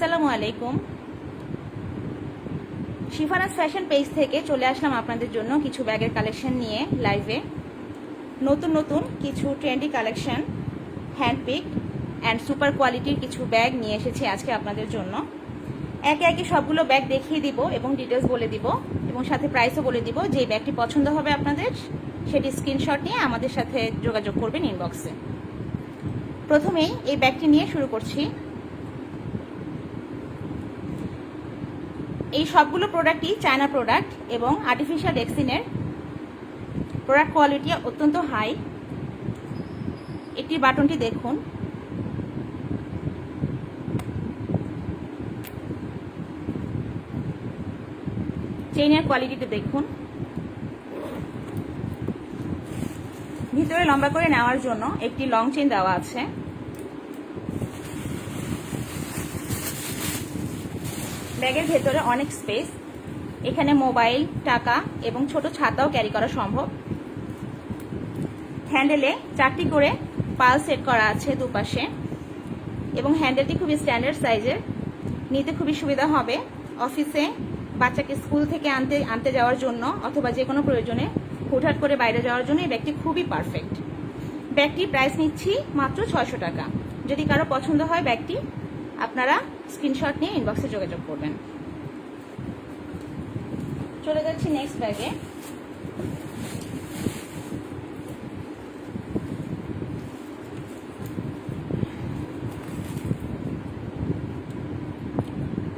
আসসালামু আলাইকুম। শিফানাস fashion page থেকে চলে আসলাম আপনাদের জন্য কিছু ব্যাগের কালেকশন নিয়ে লাইভে। নতুন নতুন কিছু trendy collection, handpick and super কোয়ালিটির কিছু ব্যাগ নিয়ে এসেছি আজকে আপনাদের জন্য। একে একে সবগুলো ব্যাগ দেখিয়ে দিব এবং ডিটেলস বলে দিব এবং সাথে প্রাইসও বলে দিব যে ব্যাগটি পছন্দ হবে আপনাদের। সেটি স্ক্রিনশট নিয়ে আমাদের সাথে যোগাযোগ করবেন ইনবক্সে প্রথমেই এই ব্যাগটি নিয়ে শুরু করছি। এই সবগুলো প্রোডাক্টই চায়না প্রোডাক্ট এবং আর্টিফিশিয়াল রেক্সিনের প্রোডাক্ট কোয়ালিটি অত্যন্ত হাই এটির বাটনটি দেখুন। চেইনের কোয়ালিটিটা দেখুন। ভিতরে লম্বা করে নেওয়ার জন্য একটি লং চেইন দেওয়া আছে। ব্যাগের ভেতরে অনেক স্পেস এখানে মোবাইল টাকা এবং ছোট ছাতাও ক্যারি করা সম্ভব। হ্যান্ডেলে চারটি করে পাল সেট করা আছে দুপাশে এবং হ্যান্ডেলটি খুবই স্ট্যান্ডার্ড সাইজের নিতে খুবই সুবিধা হবে অফিসে বাচ্চাকে স্কুল থেকে আনতে আনতে যাওয়ার জন্য অথবা যে কোনো প্রয়োজনে হুটহাট করে বাইরে যাওয়ার জন্য এই ব্যাগটি খুবই পারফেক্ট ব্যাগটির প্রাইস নিচ্ছি মাত্র ছয়শো টাকা। যদি কারও পছন্দ হয় ব্যাগটি, আপনারা স্ক্রিনশট নিয়ে ইনবক্সে যোগাযোগ করবেন। চলে যাচ্ছি নেক্সট ব্যাগে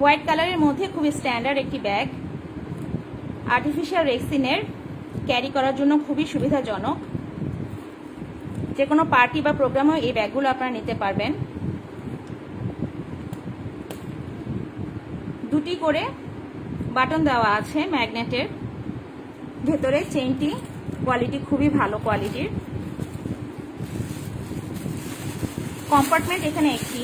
হোয়াইট কালারের মধ্যে খুবই স্ট্যান্ডার্ড একটি ব্যাগ আর্টিফিশিয়াল রেক্সিনের ক্যারি করার জন্য খুবই সুবিধাজনক। যে কোনো পার্টি বা প্রোগ্রামেও এই ব্যাগগুলো আপনারা নিতে পারবেন। দুটি করে বাটন দেওয়া আছে ম্যাগনেটের। ভেতরে চেইনটি কোয়ালিটি খুবই ভালো কোয়ালিটির। কম্পার্টমেন্ট এখানে একটি।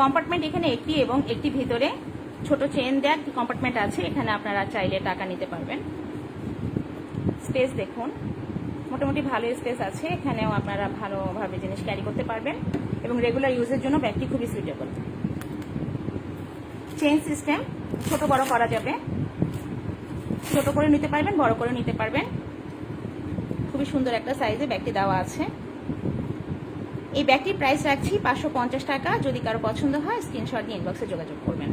কম্পার্টমেন্ট এখানে একটি এবং একটি ভিতরে ছোট চেন দেওয়া একটি কম্পার্টমেন্ট আছে। এখানে আপনারা চাইলে টাকা নিতে পারবেন। স্পেস দেখুন। মোটামুটি ভালো স্পেস আছে। এখানেও আপনারা ভালোভাবে জিনিস ক্যারি করতে পারবেন। এবং রেগুলার ইউজের জন্য ব্যাগটি খুবই সুইটেবল চেন সিস্টেম ছোট বড় করা যাবে। ছোট করে নিতে পারবেন, বড় করে নিতে পারবেন। খুবই সুন্দর একটা সাইজে ব্যাগটি দেওয়া আছে। এই ব্যাগটির প্রাইস রাখছি পাঁচশো পঞ্চাশ টাকা। যদি কারও পছন্দ হয় স্ক্রিনশট নিয়ে ইনবক্সে যোগাযোগ করবেন।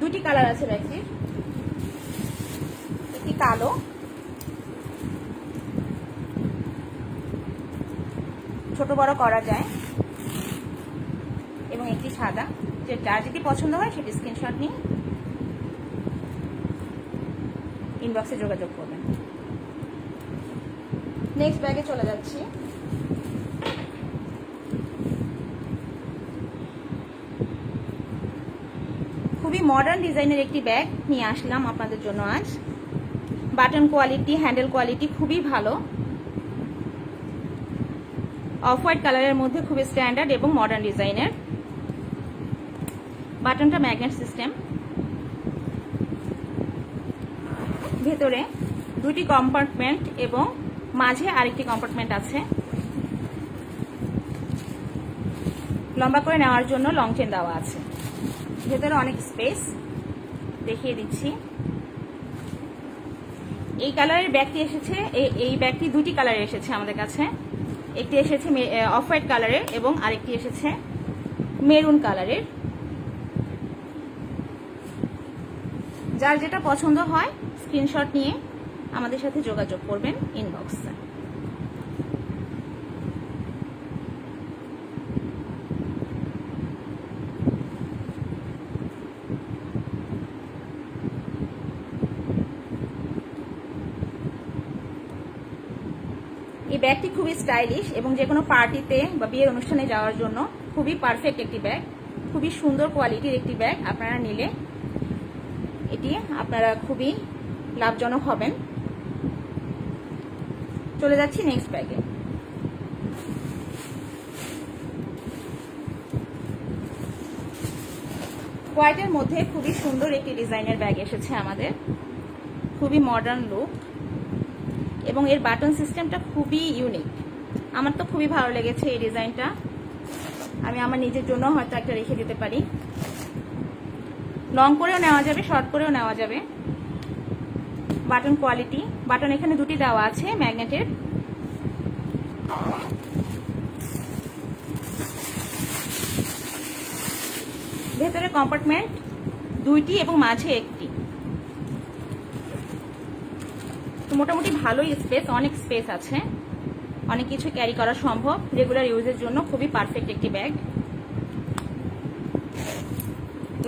দুটি কালার আছে ব্যাগটির একটি কালো। ছোট বড় করা যায়। একটি সাদা যেটি পছন্দ হয় সেটি স্ক্রিনশট নিয়ে ইনবক্সে যোগাযোগ করবেন। নেক্সট ব্যাগে চলে যাচ্ছি। খুবই মডার্ন ডিজাইনের একটি ব্যাগ নিয়ে আসলাম আপনাদের জন্য আজ। বাটন কোয়ালিটি হ্যান্ডেল কোয়ালিটি খুবই ভালো। অফ হোয়াইট কালারের মধ্যে খুবই স্ট্যান্ডার্ড এবং মডার্ন ডিজাইনের বাটনটা ম্যাগনেট সিস্টেম। ভেতরে দুটি কম্পার্টমেন্ট এবং মাঝে আরেকটি কম্পার্টমেন্ট আছে। লম্বা করে নেওয়ার জন্য লং চেন দেওয়া আছে। ভেতরে অনেক স্পেস দেখিয়ে দিচ্ছি। এই কালারের ব্যাগটি এসেছে, এই ব্যাগটি দুটি কালারে এসেছে আমাদের কাছে। একটি এসেছে অফ হোয়াইট কালারের এবং আরেকটি এসেছে মেরুন কালারের যার যেটা পছন্দ হয় স্ক্রিনশট নিয়ে আমাদের সাথে যোগাযোগ করবেন ইনবক্সে এই ব্যাগটি খুবই স্টাইলিশ এবং যে কোনো পার্টিতে বা বিয়ের অনুষ্ঠানে যাওয়ার জন্য খুবই পারফেক্ট একটি ব্যাগ খুবই সুন্দর কোয়ালিটির একটি ব্যাগ আপনারা নিলে এটি আপনারা খুবই লাভজনক হবেন। চলে যাচ্ছি নেক্সট ব্যাগে হোয়াইটের মধ্যে খুবই সুন্দর একটি ডিজাইনের ব্যাগ এসেছে আমাদের। খুবই মডার্ন লুক এবং এর বাটন সিস্টেমটা খুবই ইউনিক আমার তো খুবই ভালো লেগেছে এই ডিজাইনটা। আমি আমার নিজের জন্য হয়তো একটা রেখে দিতে পারি। লং করেও নেওয়া যাবে, শর্ট করেও নেওয়া যাবে। বাটন কোয়ালিটি, বাটন এখানে দুটি দেওয়া আছে, ম্যাগনেটের। ভেতরে কম্পার্টমেন্ট দুইটি এবং মাঝে একটি। তো মোটামুটি ভালোই স্পেস, অনেক স্পেস আছে। অনেক কিছু ক্যারি করা সম্ভব, রেগুলার ইউজের জন্য খুবই পারফেক্ট একটি ব্যাগ।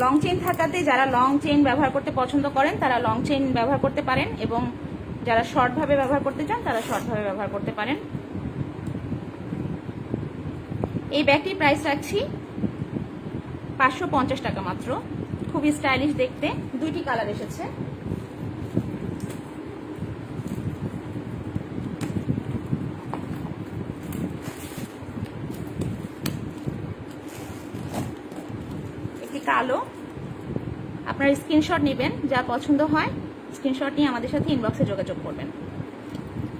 লং চেন থাকাতে যারা লং চেন ব্যবহার করতে পছন্দ করেন, তারা লং চেইন ব্যবহার করতে পারেন এবং যারা শর্টভাবে ব্যবহার করতে চান, তারা শর্টভাবে ব্যবহার করতে পারেন। এই ব্যাগটির প্রাইস রাখছি পাঁচশো পঞ্চাশ টাকা মাত্র। খুবই স্টাইলিশ দেখতে। দুইটি কালার এসেছে একটি কালো। আপনার স্ক্রিনশট নেবেন যা পছন্দ হয় স্ক্রিনশট নিয়ে আমাদের সাথে ইনবক্সে যোগাযোগ করবেন।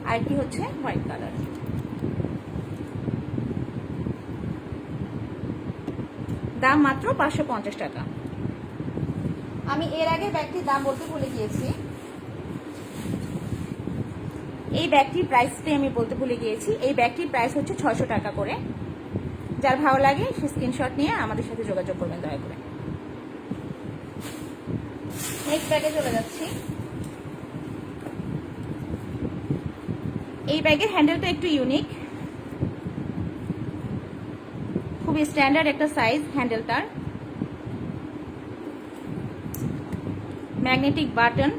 আরেকটি হচ্ছে হোয়াইট কালার দাম মাত্র পাঁচশো পঞ্চাশ টাকা। আমি এর আগে ব্যাগটির দাম বলতে ভুলে গিয়েছি। এই ব্যাগটির প্রাইসটি আমি বলতে ভুলে গিয়েছি। এই ব্যাগটির প্রাইস হচ্ছে ছয়শো টাকা করে। যার ভালো লাগে সে স্ক্রিনশট নিয়ে আমাদের সাথে যোগাযোগ করবেন দয়া করে। নেক্সট ব্যাগে চলে যাচ্ছি। এই ব্যাগের হ্যান্ডেলটা একটু ইউনিক খুবই স্ট্যান্ডার্ড একটা সাইজ হ্যান্ডেলটার ম্যাগনেটিক বাটন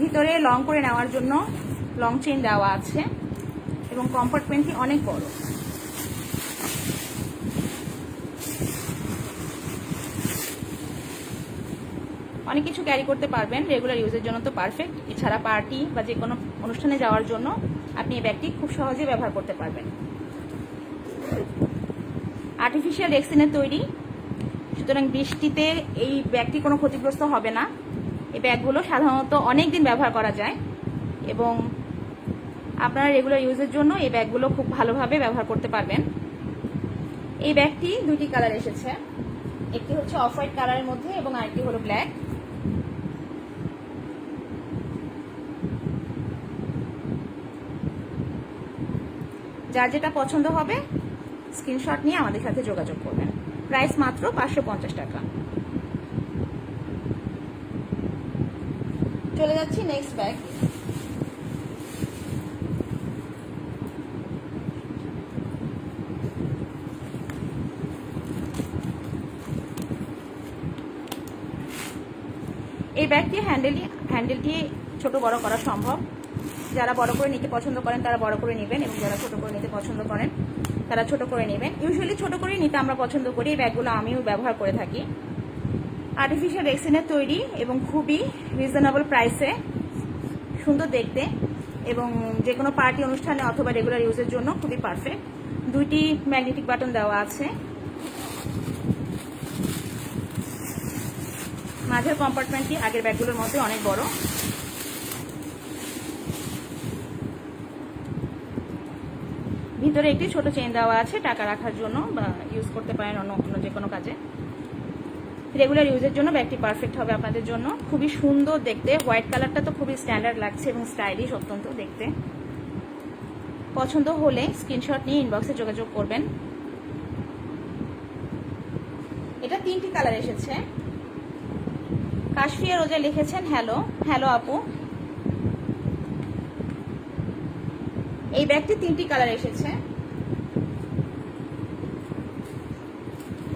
ভিতরে লং করে নেওয়ার জন্য লং চেন দেওয়া আছে এবং কম্পার্টমেন্টটি অনেক বড়। অনেক কিছু ক্যারি করতে পারবেন রেগুলার ইউজের জন্য তো পারফেক্ট এছাড়া পার্টি বা যে কোনো অনুষ্ঠানে যাওয়ার জন্য আপনি এই ব্যাগটি খুব সহজে ব্যবহার করতে পারবেন। আর্টিফিশিয়াল রেক্সিনের তৈরি। সুতরাং বৃষ্টিতে এই ব্যাগটি কোনো ক্ষতিগ্রস্ত হবে না। এই ব্যাগগুলো সাধারণত অনেক দিন ব্যবহার করা যায় এবং আপনারা রেগুলার ইউজের জন্য এই ব্যাগগুলো খুব ভালোভাবে ব্যবহার করতে পারবেন। এই ব্যাগটি দুটি কালার এসেছে। একটি হচ্ছে অফ হোয়াইট কালারের মধ্যে এবং আরেকটি হলো ব্ল্যাক যার যেটা পছন্দ হবে স্ক্রিনশট নিয়ে আমাদের সাথে যোগাযোগ করবেন। প্রাইস মাত্র পাঁচশো পঞ্চাশ টাকা। চলে যাচ্ছি নেক্সট ব্যাগ এই ব্যাগটি হ্যান্ডেলটি হ্যান্ডেলটি ছোট বড় করা সম্ভব। যারা বড় করে নিতে পছন্দ করেন, তারা বড় করে নেবেন এবং যারা ছোট করে নিতে পছন্দ করেন, তারা ছোট করে নেবেন। ইউজুয়ালি ছোট করেই নিতে আমরা পছন্দ করি, এই ব্যাগগুলো আমিও ব্যবহার করে থাকি। আর্টিফিশিয়াল রেক্সিনের তৈরি এবং খুবই রিজনেবল প্রাইসে সুন্দর দেখতে এবং যে কোনো পার্টি অনুষ্ঠানে অথবা রেগুলার ইউজের জন্য খুবই পারফেক্ট দুইটি ম্যাগনেটিক বাটন দেওয়া আছে। মাঝের কম্পার্টমেন্টটি আগের ব্যাগগুলোর মধ্যে অনেক বড়। ভিতরে একটি ছোট চেন দেওয়া আছে, টাকা রাখার জন্য বা ইউজ করতে পারেন অন্য অন্য যে কোনো কাজে। রেগুলার ইউজের জন্য ব্যাগটি পারফেক্ট হবে আপনাদের জন্য। খুবই সুন্দর দেখতে। হোয়াইট কালারটা তো খুবই স্ট্যান্ডার্ড লাগছে এবং স্টাইলিশ অত্যন্ত দেখতে। পছন্দ হলে স্ক্রিনশট নিয়ে ইনবক্সে যোগাযোগ করবেন। এটা তিনটি কালার এসেছে। কাশফিয়া রোজা লিখেছেন হ্যালো হ্যালো আপু। এই ব্যাগটি তিনটি কালার এসেছে।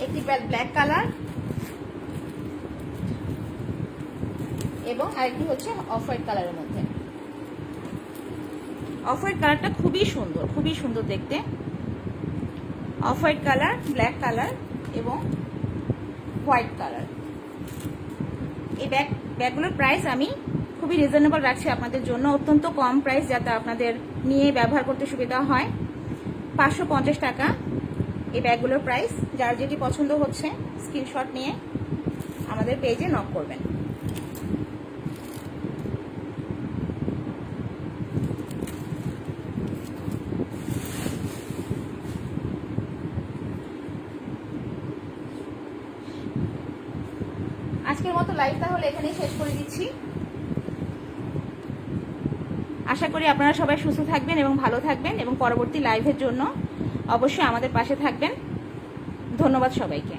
একটি ব্যাগ ব্ল্যাক কালার এবং আরেকটি হচ্ছে অফ হোয়াইট কালারের মধ্যে। অফ হোয়াইট কালারটা খুবই সুন্দর খুবই সুন্দর দেখতে। Off white colour, black colour এবং হোয়াইট কালার। এই ব্যাগ, ব্যাগগুলোর প্রাইস আমি খুবই রিজনেবল রাখছি আপনাদের জন্য। অত্যন্ত কম প্রাইস যাতে আপনাদের নিয়ে ব্যবহার করতে সুবিধা হয়। পাঁচশো পঞ্চাশ টাকা এই ব্যাগগুলোর প্রাইস যার যেটি পছন্দ হচ্ছে স্ক্রিনশট নিয়ে আমাদের পেজে নক করবেন। আজকের মতো লাইভ তাহলে এখানেই শেষ করে দিচ্ছি। আশা করি আপনারা সবাই সুস্থ থাকবেন এবং ভালো থাকবেন এবং পরবর্তী লাইভের জন্য অবশ্যই আমাদের পাশে থাকবেন। ধন্যবাদ সবাইকে।